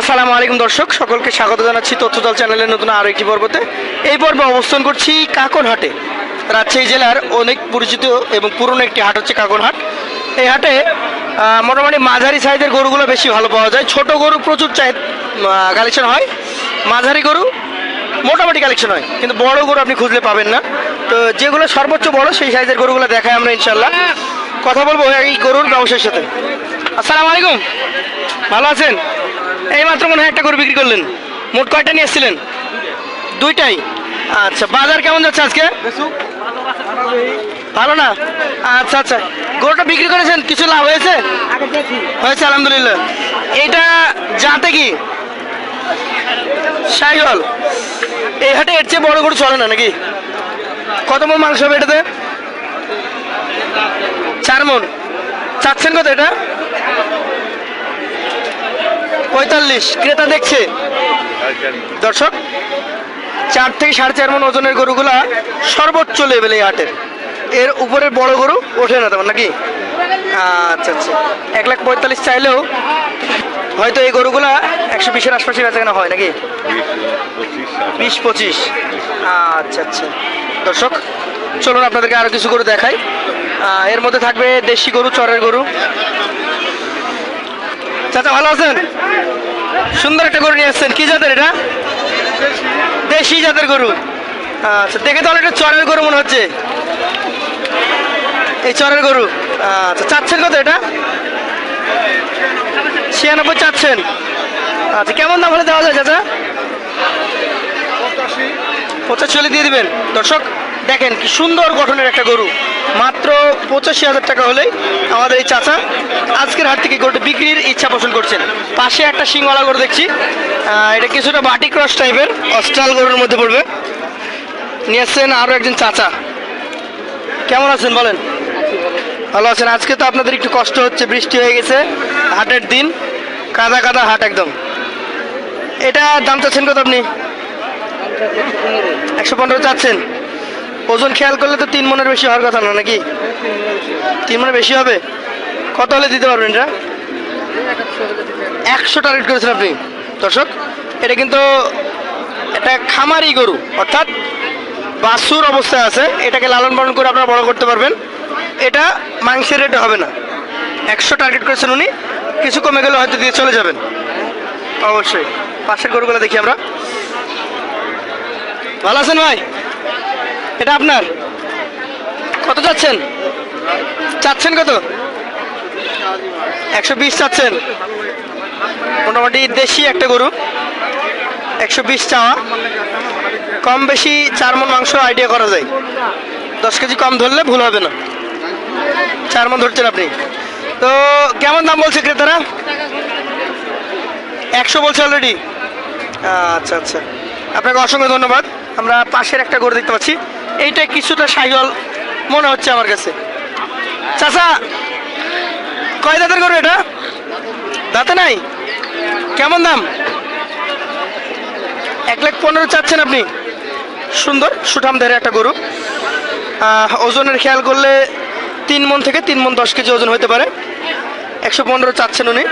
আসসালামু আলাইকুম দর্শক, সকলকে স্বাগত জানাচ্ছি তথ্যদল চ্যানেলের নতুন আরও একটি পর্বতে। এই পর্বে অবস্থান করছি কাকনহাটে। রাজশাহী জেলার অনেক পরিচিত এবং পুরনো একটি হাট হচ্ছে কাকনহাট। এই হাটে মোটামুটি মাঝারি সাইজের গরুগুলো বেশি ভালো পাওয়া যায়। ছোট গরু প্রচুর চাই কালেকশন হয়। মাঝারি গরু মোটামুটি কালেকশন হয়, কিন্তু বড় গরু আপনি খুঁজলে পাবেন না। তো যেগুলো সর্বোচ্চ বড়, সেই সাইজের গরুগুলো দেখায় আমরা ইনশাল্লাহ কথা বলব এই গরুর ব্যবসার সাথে। আসসালামু আলাইকুম। ভালো আছেন? এই মাত্র মনে হয় একটা গরু বিক্রি করলেন। মোট কয়টা নিয়ে এসেছিলেন? দুইটাই। আচ্ছা বাজার কেমন যাচ্ছে আজকে? ভালো না? আচ্ছা আচ্ছা। গরুটা বিক্রি করেছেন কিছু লাভ হয়েছে? হয়েছে আলহামদুলিল্লাহ। এটা যাতে কি? সাইহল এই হাটে এর চেয়ে বড় গরু চলে না নাকি? কত মন মাংস হবে এটাতে? চার মন। চাচ্ছেন কত এটা? পঁয়তাল্লিশ, ক্রেতা দেখছে। দর্শক, চার থেকে সাড়ে চার মন ওজনের গরুগুলা সর্বোচ্চ লেভেলে হাটের। এর উপরে বড় গরু ওঠে না তেমন, নাকি? আচ্ছা আচ্ছা। এক লাখ পঁয়তাল্লিশ চাইলেও হয়তো এই গরুগুলা একশো বিশের আশপাশে বেচা কেনা হয়, নাকি? বিশ, পঁচিশ। আচ্ছা আচ্ছা। দর্শক, চলুন আপনাদেরকে আরও কিছু গরু দেখাই। এর মধ্যে থাকবে দেশি গরু, চরের গরু। চাচা, ভালো আছেন? সুন্দর একটা গরু নিয়ে আসছেন। কি জাতের এটা? দেশি জাতের গরু। আচ্ছা দেখে তাহলে একটা চরের গরু মনে হচ্ছে। এই চরের গরু। আচ্ছা চাচ্ছেন কত এটা? ছিয়ানব্বই চাচ্ছেন। আচ্ছা কেমন দাম হলে দেওয়া যায় চাচা? পঁচাশি হলে দিয়ে দিবেন। দর্শক দেখেন কি সুন্দর গঠনের একটা গরু। মাত্র পঁচাশি হাজার টাকা হলেই আমাদের এই চাচা আজকের হাট থেকে গরুটা বিক্রির ইচ্ছা পোষণ করছেন। পাশে একটা সিংওয়ালা গরু দেখছি। এটা কিছুটা বাটি ক্রস টাইপের অস্ট্রাল গরুর মধ্যে পড়বে। নিয়ে আসছেন আরও একজন চাচা। কেমন আছেন বলেন? ভালো আছেন। আজকে তো আপনাদের একটু কষ্ট হচ্ছে, বৃষ্টি হয়ে গেছে, হাটের দিন, কাদা কাদা হাট একদম। এটা দাম চাচ্ছেন কত আপনি? একশো পনেরো চাচ্ছেন। ওজন খেয়াল করলে তো তিন মনের বেশি হওয়ার কথা না, নাকি? তিন মনের বেশি হবে? কত হলে দিতে পারবেন এটা? একশো টার্গেট করেছেন আপনি। দর্শক, এটা কিন্তু এটা খামারি গরু, অর্থাৎ বাছুর অবস্থায় আছে। এটাকে লালন পালন করে আপনারা বড় করতে পারবেন। এটা মাংসের রেটে হবে না। একশো টার্গেট করেছেন উনি, কিছু কমে গেলে হয়তো দিয়ে চলে যাবেন। অবশ্যই। পাশের গরুগুলো দেখি আমরা। ভালো আছেন ভাই? এটা আপনার? কত চাচ্ছেন? চাচ্ছেন কত? একশো বিশ চাচ্ছেন। মোটামুটি দেশি একটা গরু। একশো বিশ চাওয়া। কম বেশি চার মন মাংস আইডিয়া করা যায়। দশ কেজি কম ধরলে ভুল হবে না। চার মন ধরছেন আপনি। তো কেমন দাম বলছে ক্রেতারা? একশো বলছে অলরেডি আচ্ছা আচ্ছা। আপনাকে অসংখ্য ধন্যবাদ। আমরা পাশের একটা গরু দেখতে পাচ্ছি। এইটা কিছুটা সাইকেল মনে হচ্ছে আমার কাছে। চাচা, কয় দাঁতের গরু এটা? দাঁতে নাই? কেমন দাম? এক লাখ পনেরো চাচ্ছেন আপনি। সুন্দর সুঠাম ধরে একটা গরু। ওজনের খেয়াল করলে তিন মন থেকে তিন মন দশ কেজি ওজন হতে পারে। একশো পনেরো চাচ্ছেন উনি।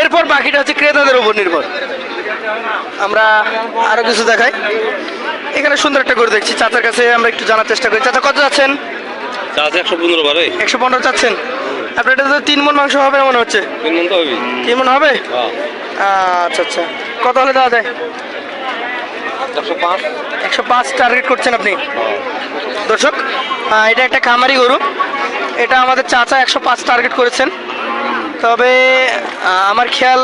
এরপর বাকিটা হচ্ছে ক্রেতাদের উপর নির্ভর। আমরা আরও কিছু দেখাই। এখানে সুন্দর একটা গরু দেখছি। চাচার কাছে আমরা একটু জানার চেষ্টা করি। চাচা কত যাচ্ছেন? চাষ একশো পনেরো বারে। একশো পনেরো চাচ্ছেন আপনার এটা তো তিন মন মাংস হবে মনে হচ্ছে? তিন মন তো হবি তিন মন হবে? হ্যাঁ। আচ্ছা আচ্ছা। কত হলে দেওয়া যায়? একশো পাঁচ। একশো পাঁচ টার্গেট করছেন আপনি? দর্শক এটা একটা খামারি গরু। এটা আমাদের চাচা একশো পাঁচ টার্গেট করেছেন। তবে আমার খেয়াল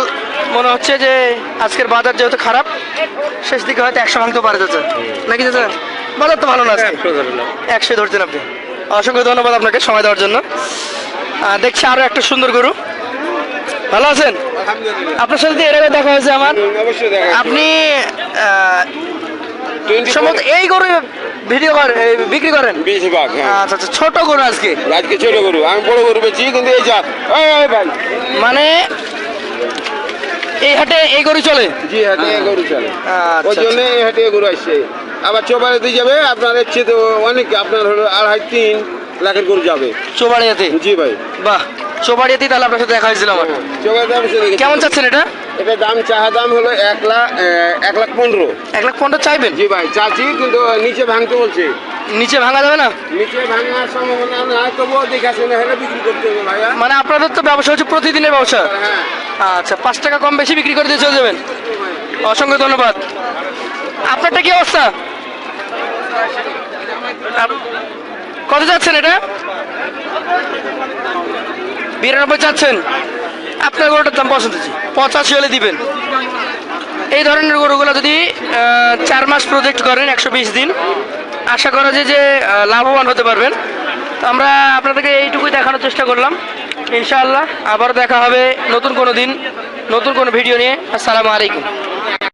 মনে হচ্ছে যে আজকের বাজার যেহেতু খারাপ শেষ দিকে হয়তো একশো ভাঙতে পারে চাচা। নাকি চাচা? বাজার তো ভালো না একশো ধরছেন আপনি। অসংখ্য ধন্যবাদ আপনাকে সময় দেওয়ার জন্য। দেখছি আরও একটা সুন্দর গরু। ভালো আছেন? আপনার সাথে এর আগে দেখা হয়েছে আমার। আপনি সম্ভবত এই গরু ভিডিও করেন বিক্রি করেন? বেশি ভাগ হ্যাঁ। আচ্ছা আচ্ছা ছোট গরু আজকে। আজকে ছোট গরু। আমি বড় গরু বেচি কিন্তু এই ভাই। মানে এই হাটে এই গরু চলে? জি হাটে গরু চলে। আচ্ছা, ওই জন্য এই হাটে গরু আসছে। আবার চোবারে দিয়ে যাবে আপনার ইচ্ছে তো অনেক আপনার হলো আড়াই তিন লাখের গরু যাবে। চোবাড়িয়াতে? জি ভাই। বাহ চোবাড়িয়াতে তাহলে আপনার সাথে দেখা হয়েছিল আমার। চোবারে দাম কেমন চাচ্ছেন এটা? এটা দাম চাহা দাম হলো এক লাখ এক লাখ পনেরো। এক লাখ পনেরো চাইবেন? জি ভাই চাচি কিন্তু নিচে ভাঙতে বলছে। নিচে ভাঙা যাবে না? নিচে ভাঙার সম্ভাবনা না তবুও দেখাশোনা হলে বিক্রি করতে হবে মানে আপনাদের তো ব্যবসা হচ্ছে প্রতিদিনের ব্যবসা। হ্যাঁ। আচ্ছা পাঁচ টাকা কম বেশি বিক্রি করে দিয়ে চলে যাবেন। অসংখ্য ধন্যবাদ। আপনারটা কি অবস্থা? কত যাচ্ছেন এটা? বিরানব্বই চাচ্ছেন। আপনার গরুটার দাম পছন্দ পঁচাশি হলে দিবেন। এই ধরনের গরুগুলো যদি চার মাস প্রজেক্ট করেন, একশো বিশ দিন, আশা করা যায় যে লাভবান হতে পারবেন। তো আমরা আপনাদেরকে এইটুকুই দেখানোর চেষ্টা করলাম। ইনশাআল্লাহ আবার দেখা হবে নতুন কোনো দিন নতুন কোনো ভিডিও নিয়ে। আসসালামু আলাইকুম।